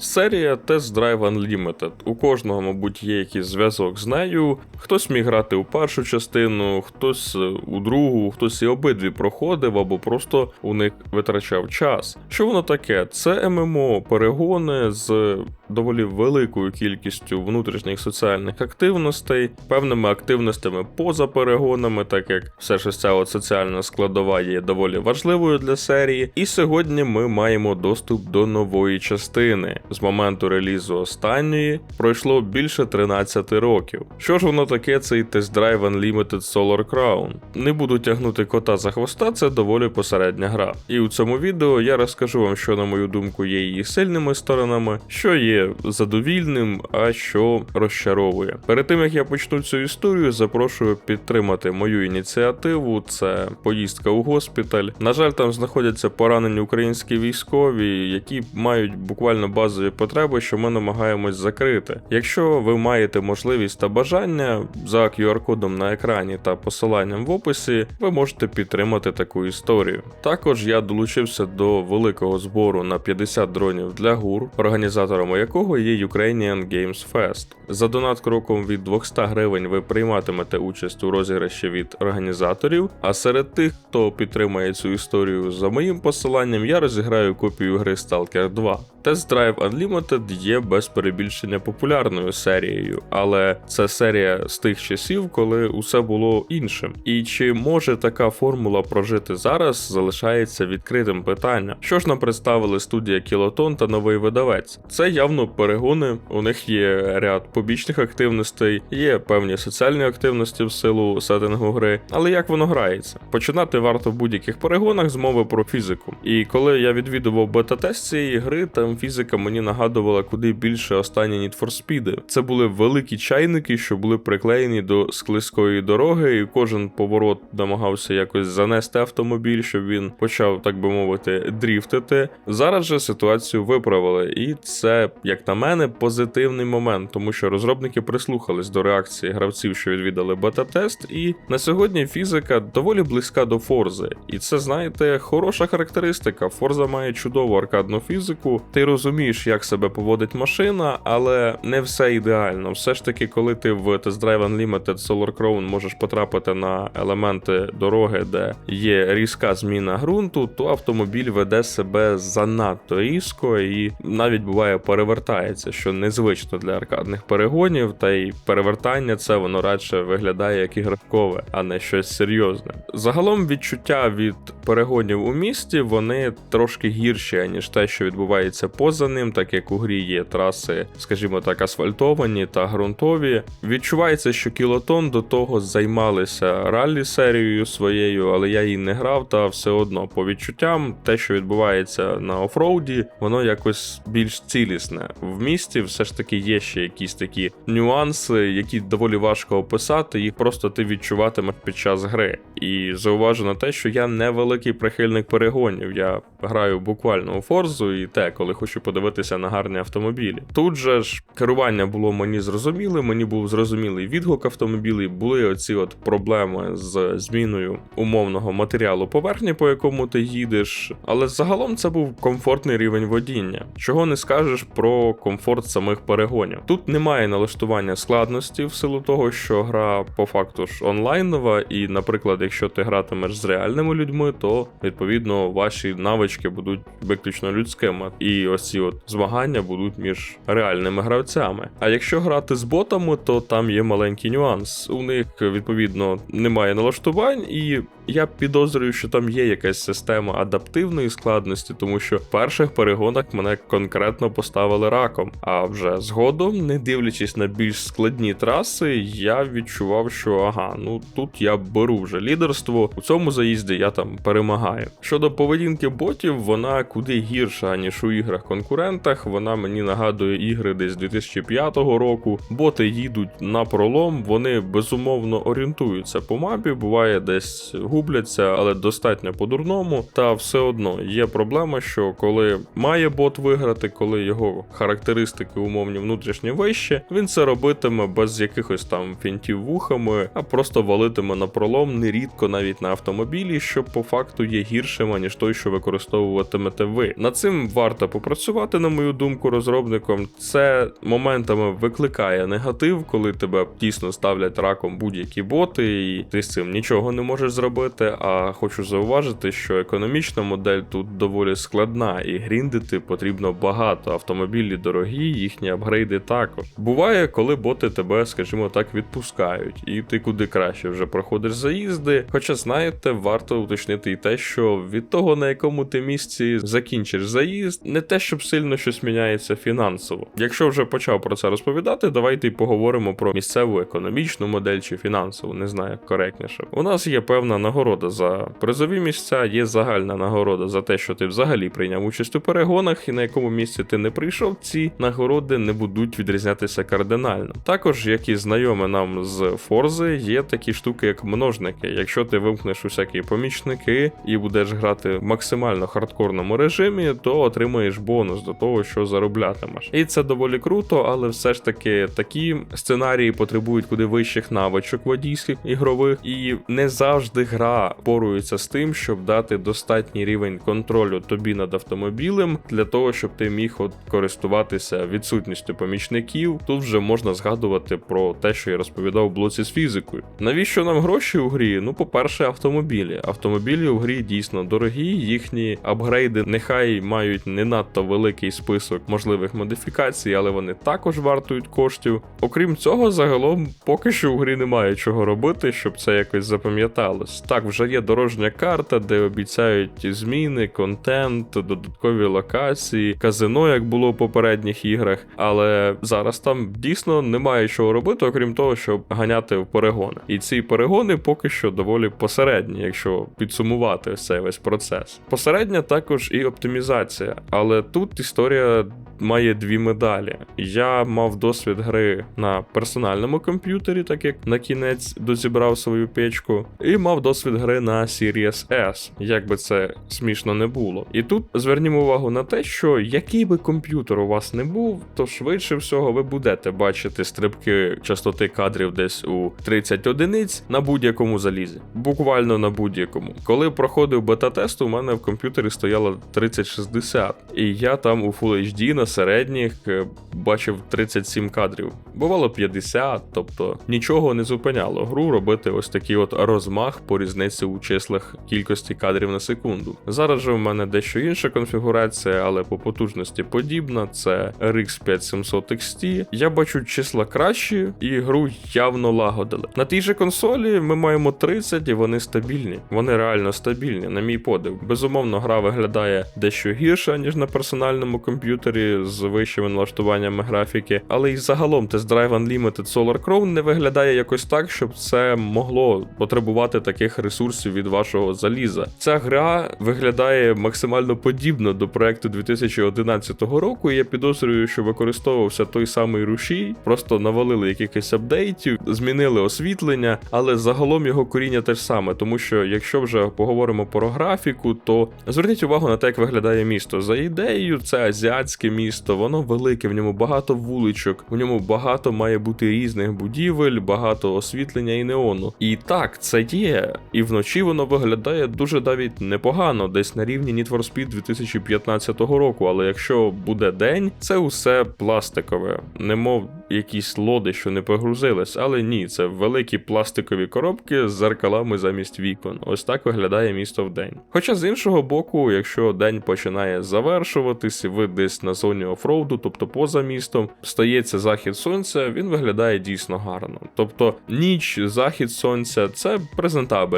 Серія Test Drive Unlimited. У кожного, мабуть, є якийсь зв'язок з нею. Хтось міг грати у першу частину, хтось е, у другу, хтось і обидві проходив або просто у них витрачав час. Що воно таке? Це ММО перегони з доволі великою кількістю внутрішніх соціальних активностей, певними активностями поза перегонами, так як все ж ця от соціальна складова є доволі важливою для серії. І сьогодні ми маємо доступ до нової частини. З моменту релізу останньої пройшло більше 13 років. Що ж воно таке, цей Test Drive Unlimited Solar Crown? Не буду тягнути кота за хвоста, це доволі посередня гра. І у цьому відео я розкажу вам, що, на мою думку, є її сильними сторонами, що є задовільним, а що розчаровує. Перед тим як я почну цю історію, запрошую підтримати мою ініціативу. Це поїздка у госпіталь. На жаль, там знаходяться поранені українські військові, які мають буквально базові потреби, що ми намагаємось закрити. Якщо ви маєте можливість та бажання за QR-кодом на екрані та посиланням в описі, ви можете підтримати таку історію. Також я долучився до великого збору на 50 дронів для ГУР, організатором якого є Ukrainian Games Fest. За донат кроком від 200 гривень ви прийматимете участь у розіграші від організаторів. А серед тих, хто підтримає цю історію за моїм посиланням, я розіграю копію гри Stalker 2. Test Drive Unlimited є без перебільшення популярною серією, але це серія з тих часів, коли усе було іншим. І чи може така формула прожити зараз, залишається відкритим питанням. Що ж нам представили студія Кілотон та новий видавець? Це явно перегони, у них є ряд побічних активностей, є певні соціальні активності в силу сеттингу гри, але як воно грається? Починати варто в будь-яких перегонах з мови про фізику. І коли я відвідував бета-тест цієї гри, там фізика мені нагадувала куди більше останні Need for Speed. Це були великі чайники, що були приклеєні до склизької дороги, і кожен поворот намагався якось занести автомобіль, щоб він почав, так би мовити, дріфтити. Зараз же ситуацію виправили, і це, як на мене, позитивний момент, тому що розробники прислухались до реакції гравців, що відвідали бета-тест, і на сьогодні фізика доволі близька до Форзи. І це, знаєте, хороша характеристика. Форза має чудову аркадну фізику. Ти розумієш, як себе поводить машина, але не все ідеально. Все ж таки, коли ти в Test Drive Unlimited Solar Crown можеш потрапити на елементи дороги, де є різка зміна ґрунту, то автомобіль веде себе занадто різко і навіть буває перевертається, що незвично для аркадних перегонів, та й перевертання це воно радше виглядає як іграшкове, а не щось серйозне. Загалом відчуття від перегонів у місті вони трошки гірші, ніж те, що відбувається поза ним, так як у грі є траси, скажімо так, асфальтовані та ґрунтові. Відчувається, що кілотон до того займалися раллі серією своєю, але я її не грав, та все одно по відчуттям, те, що відбувається на офроуді, воно якось більш цілісне. В місті все ж таки є ще якісь такі нюанси, які доволі важко описати, їх просто ти відчуватимеш під час гри. І зауважу на те, що я не великий прихильник перегонів. Я граю буквально у форзу і те, коли хочу подивитися на гарні автомобілі. Тут же ж керування було мені зрозуміле, мені був зрозумілий відгук автомобілів, були оці от проблеми з зміною умовного матеріалу поверхні, по якому ти їдеш. Але загалом це був комфортний рівень водіння. Чого не скажеш про комфорт самих перегонів. Тут немає налаштування складності в силу того, що гра по факту ж онлайнова, і, наприклад, якщо ти гратимеш з реальними людьми, то відповідно ваші навички будуть виключно людськими. І ось ці от змагання будуть між реальними гравцями. А якщо грати з ботами, то там є маленький нюанс. У них відповідно немає налаштувань, і я підозрюю, що там є якась система адаптивної складності, тому що в перших перегонах мене конкретно поставили раком. А вже згодом, не дивлячись на більш складні траси, я відчував, що ага, ну тут я беру вже лідерство. У цьому заїзді я там перемагаю. Щодо поведінки ботів, вона куди гірша, ніж у іграх конкурентах. Вона мені нагадує ігри десь 2005 року. Боти їдуть на пролом, вони безумовно орієнтуються по мапі. Буває десь гуглять губляться, але достатньо по-дурному. Та все одно є проблема, що коли має бот виграти, коли його характеристики умовні внутрішні вище, він це робитиме без якихось там фінтів вухами, а просто валитиме на пролом нерідко навіть на автомобілі, що по факту є гіршим, аніж той, що використовуватимете ви. Над цим варто попрацювати, на мою думку, розробником. Це моментами викликає негатив, коли тебе тісно ставлять раком будь-які боти, і ти з цим нічого не можеш зробити. А хочу зауважити, що економічна модель тут доволі складна, і гріндити потрібно багато. Автомобілі дорогі, їхні апгрейди також. Буває, коли боти тебе, скажімо так, відпускають, і ти куди краще вже проходиш заїзди. Хоча, знаєте, варто уточнити і те, що від того, на якому ти місці закінчиш заїзд, не те, щоб сильно щось міняється фінансово. Якщо вже почав про це розповідати, давайте й поговоримо про місцеву економічну модель чи фінансову, не знаю як коректніше. У нас є певна нагорода за призові місця, є загальна нагорода за те, що ти взагалі прийняв участь у перегонах, і на якому місці ти не прийшов, ці нагороди не будуть відрізнятися кардинально. Також, як і знайоме нам з Форзи, є такі штуки, як множники. Якщо ти вимкнеш усякі помічники і будеш грати в максимально хардкорному режимі, то отримаєш бонус до того, що зароблятимеш. І це доволі круто, але все ж таки такі сценарії потребують куди вищих навичок водійських ігрових, і не завжди гра порується з тим, щоб дати достатній рівень контролю тобі над автомобілем для того, щоб ти міг от користуватися відсутністю помічників. Тут вже можна згадувати про те, що я розповідав в блоці з фізикою. Навіщо нам гроші у грі? Ну, по-перше, автомобілі. Автомобілі у грі дійсно дорогі, їхні апгрейди нехай мають не надто великий список можливих модифікацій, але вони також вартують коштів. Окрім цього, загалом поки що у грі немає чого робити, щоб це якось запам'яталось. Так, вже є дорожня карта, де обіцяють зміни, контент, додаткові локації, казино, як було в попередніх іграх. Але зараз там дійсно немає чого робити, окрім того, щоб ганяти в перегони. І ці перегони поки що доволі посередні, якщо підсумувати цей весь процес. Посередня також і оптимізація, але тут історія має дві медалі. Я мав досвід гри на персональному комп'ютері, так як на кінець дозібрав свою печку, і мав досвід гри на Series S, як би це смішно не було. І тут звернімо увагу на те, що який би комп'ютер у вас не був, то швидше всього ви будете бачити стрибки частоти кадрів десь у 30 одиниць на будь-якому залізі. Буквально на будь-якому. Коли проходив бета-тест, у мене в комп'ютері стояло 3060, і я там у Full HD на середніх е, бачив 37 кадрів. Бувало 50, тобто нічого не зупиняло гру робити ось такий от розмах по різниці у числах кількості кадрів на секунду. Зараз же в мене дещо інша конфігурація, але по потужності подібна. Це RX 5700 XT. Я бачу числа кращі, і гру явно лагодили. На тій же консолі ми маємо 30 і вони стабільні. Вони реально стабільні, на мій подив. Безумовно, гра виглядає дещо гірше, ніж на персональному комп'ютері з вищими налаштуваннями графіки, але і загалом Test Drive Unlimited Solar Crown не виглядає якось так, щоб це могло потребувати таких ресурсів від вашого заліза. Ця гра виглядає максимально подібно до проекту 2011 року. і Я підозрюю, що використовувався той самий рушій, просто навалили якихось апдейтів, змінили освітлення, але загалом його коріння те ж саме, тому що якщо вже поговоримо про графіку, то зверніть увагу на те, як виглядає місто. За ідеєю, це азіатське місто, воно велике, в ньому багато вуличок, в ньому багато має бути різних будівель, багато освітлення і неону. І так, це є. І вночі воно виглядає дуже навіть непогано, десь на рівні Need for Speed 2015 року. Але якщо буде день, це усе пластикове, немов якісь лоди, що не погрузились. Але ні, це великі пластикові коробки з зеркалами замість вікон. Ось так виглядає місто в день. Хоча з іншого боку, якщо день починає завершуватись, ви десь на зоні офроуду, тобто поза містом, стається захід сонця, він виглядає дійсно гарно. Тобто ніч, захід сонця це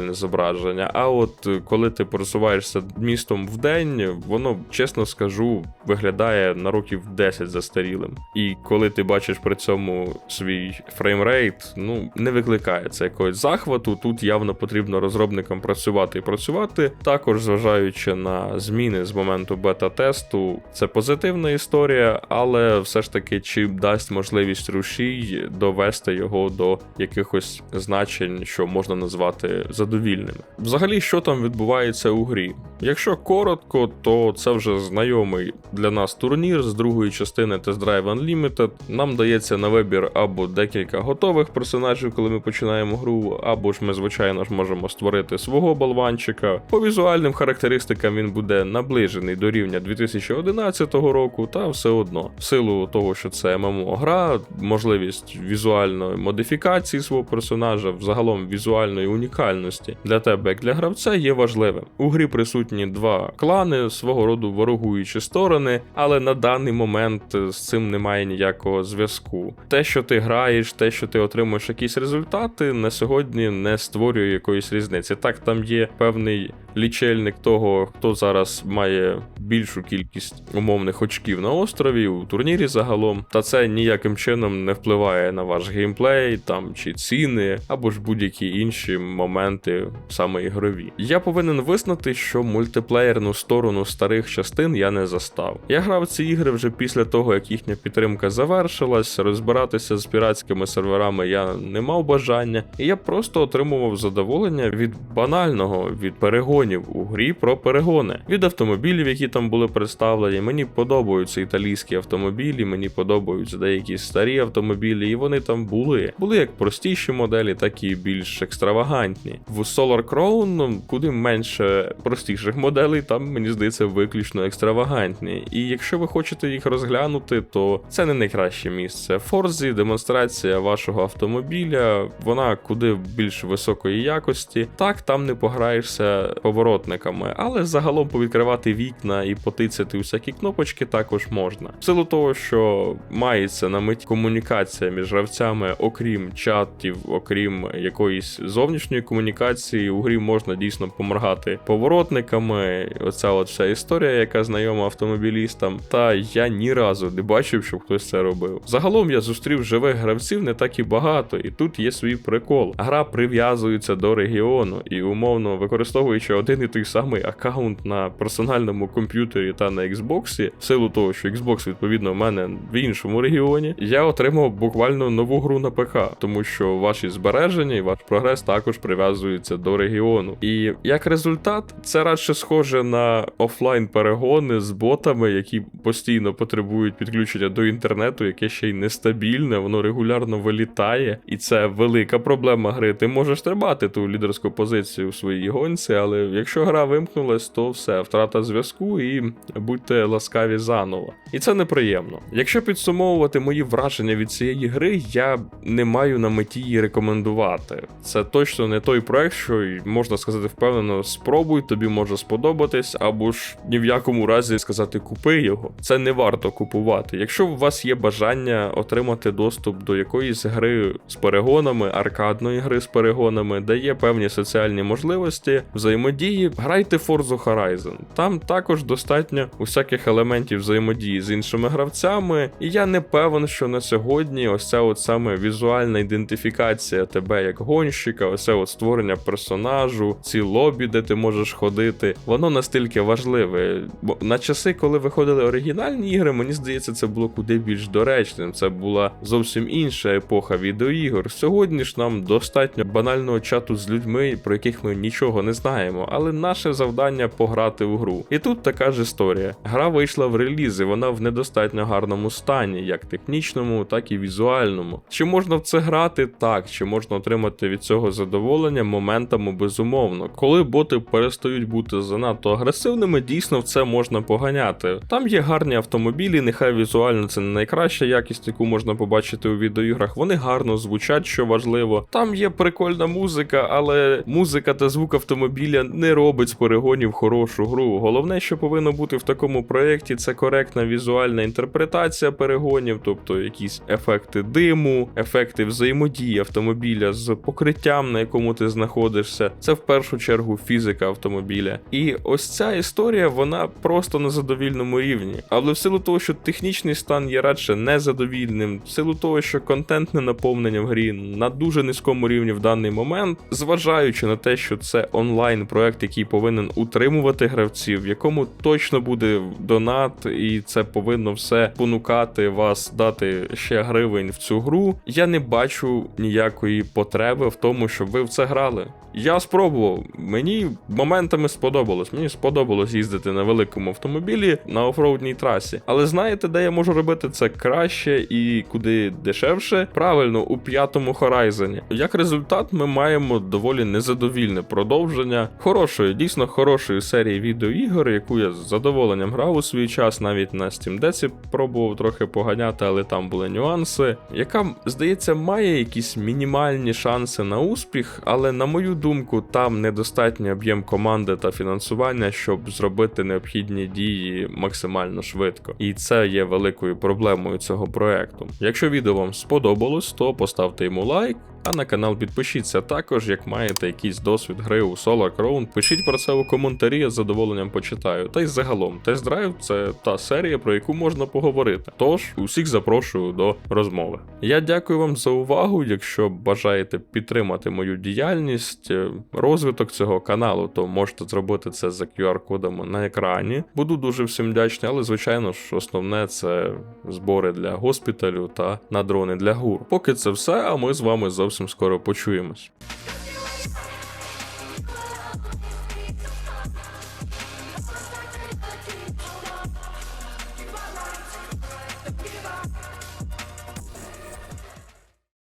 презентабельне зображення. А от е, коли ти пересуваєшся містом в день, воно, чесно скажу, виглядає на років 10 застарілим. І коли ти бачиш при цьому свій фреймрейт, ну не викликає це якогось захвату. Тут явно потрібно розробникам працювати і працювати. Також зважаючи на зміни з моменту бета-тесту, це позитивна історія, але все ж таки, чи дасть можливість рушій довести його до якихось значень, що можна назвати задовільними. Взагалі, що там відбувається у грі? Якщо коротко, то це вже знайомий для нас турнір з другої частини Test Drive Unlimited. Нам дається на вибір або декілька готових персонажів, коли ми починаємо гру, або ж ми, звичайно ж, можемо створити свого болванчика. По візуальним характеристикам він буде наближений до рівня 2011 року, та все одно, в силу того, що це ММО гра, можливість візуальної модифікації свого персонажа, взагалом візуальної унікальності для тебе, як для гравця, є важливим. У грі присутні два клани, свого роду ворогуючі сторони, але на даний момент з цим немає ніякого зв'язку. Те, що ти граєш, те, що ти отримуєш якісь результати, на сьогодні не створює якоїсь різниці. Так, там є певний лічильник того, хто зараз має більшу кількість умовних очків на острові у турнірі загалом, та це ніяким чином не впливає на ваш геймплей там чи ціни, або ж будь-які інші моменти саме ігрові. Я повинен визнати, що мультиплеєрну сторону старих частин я не застав. Я грав ці ігри вже після того, як їхня підтримка завершилась, розбиратися з піратськими серверами я не мав бажання, і я просто отримував задоволення від банального, від перегонів у грі про перегони, від автомобілів, які там були представлені. Мені подобаються італійські автомобілі, мені подобаються деякі старі автомобілі, і вони там були. Були як простіші моделі, так і більш екстравагантні. В Solar Crown ну, куди менше простіших моделей, там мені здається виключно екстравагантні. І якщо ви хочете їх розглянути, то це не найкраще місце. Форзі, демонстрація вашого автомобіля, вона куди більш високої якості. Так, там не пограєшся поворотниками, але загалом повідкривати вікна і потицяти усякі кнопочки також можна. В силу того, що мається на меті комунікація між гравцями, окрім чатів, окрім якоїсь зовнішньої комунікації, у грі можна дійсно поморгати поворотниками. Оця от вся історія, яка знайома автомобілістам. Та я ні разу не бачив, щоб хтось це робив. Загалом я зустрів живих гравців не так і багато, і тут є свій прикол. Гра прив'язується до регіону і умовно використовуючи один і той самий аккаунт на персональному комп'ютері та на Xbox, в силу того, що Xbox відповідно в мене в іншому регіоні, я отримав буквально нову гру на ПК, тому що ваші збереження і ваш прогрес також прив'язуються до регіону. І як результат, це радше схоже на офлайн перегони з ботами, які постійно потребують підключення до інтернету, яке ще й нестабільне, воно регулярно вилітає, і це велика проблема гри. Ти можеш тримати ту лідерську позицію у своїй гонці, але якщо гра вимкнулась, то все, втрата зв'язку і будьте ласкаві заново. І це неприємно. Якщо підсумовувати мої враження від цієї гри, я не маю на меті її рекомендувати. Це точно не той проект, що можна сказати впевнено, спробуй, тобі може сподобатись, або ж ні в якому разі сказати купи його. Це не варто купувати. Якщо у вас є бажання отримати доступ до якоїсь гри з перегонами, аркадної гри з перегонами, де є певні соціальні можливості, взаємодії, грайте Forza Horizon. Там також достатньо усяких елементів взаємодії з іншими гравцями, і я не певен, що на сьогодні ось ця от саме візуальна ідентифікація тебе як гонщика, ось от створення персонажу, ці лобі, де ти можеш ходити, воно настільки важливе. Бо на часи, коли виходили оригінальні ігри, мені здається, це було куди більш доречним. Це була зовсім інша епоха відеоігор. Сьогодні ж нам достатньо банального чату з людьми, про яких ми нічого не знаємо, але наше завдання пограти в гру. І тут така ж історія. Гра вийшла в реліз, і вона в недостатньо гарному стані, як технічному, так і візуальному. Чи можна в це грати? Так, чи можна отримати від цього задоволення моментами безумовно. Коли боти перестають бути занадто агресивними, дійсно в це можна поганяти. Там є гарні автомобілі, нехай візуально це не найкраща якість, яку можна побачити у відеоіграх. Вони гарно звучать, що важливо. Там є прикольна музика, але музика та звук автомобіля не робить з перегонів хорошу гру. Головне, що повинно бути в такому проєкті, це коректна візуальна інтерпретація перегонів, тобто якісь ефекти диму, ефекти взаємодії автомобіля з покриттям, на якому ти знаходишся. Це в першу чергу фізика автомобіля. І ось ця історія, вона просто на задовільному рівні. Але в силу того, що технічний стан є радше незадовільним, в силу того, що контентне наповнення в грі на дуже низькому рівні в даний момент, зважаючи на те, що це онлайн проект, який повинен утримувати гравців, в якому точно буде донат, і це повинно все понукати вас дати ще гривень в цю гру. Я не бачу ніякої потреби в тому, щоб ви в це грали. Я спробував, мені моментами сподобалось. Мені сподобалось їздити на великому автомобілі на офроудній трасі. Але знаєте, де я можу робити це краще і куди дешевше? Правильно, у п'ятому Horizon. Як результат, ми маємо доволі незадовільне продовження хорошої, дійсно хорошої серії відеоігор, яку я з задоволенням грав у свій час, навіть на Steam Deck пробував трохи поганяти, але там були нюанси, яка, здається, має якісь мінімальні шанси на успіх, але на мою думку, там недостатній об'єм команди та фінансування, щоб зробити необхідні дії максимально швидко. І це є великою проблемою цього проекту. Якщо відео вам сподобалось, то поставте йому лайк. А на канал підпишіться також, як маєте якийсь досвід гри у Solar Crown, пишіть про це у коментарі, я з задоволенням почитаю. Та й загалом, тест-драйв це та серія, про яку можна поговорити. Тож усіх запрошую до розмови. Я дякую вам за увагу. Якщо бажаєте підтримати мою діяльність, е, розвиток цього каналу, то можете зробити це за QR-кодами на екрані. Буду дуже всім вдячний, але звичайно ж, основне це збори для госпіталю та на дрони для гур. Поки це все, а ми з вами зовсім скоро почуємось.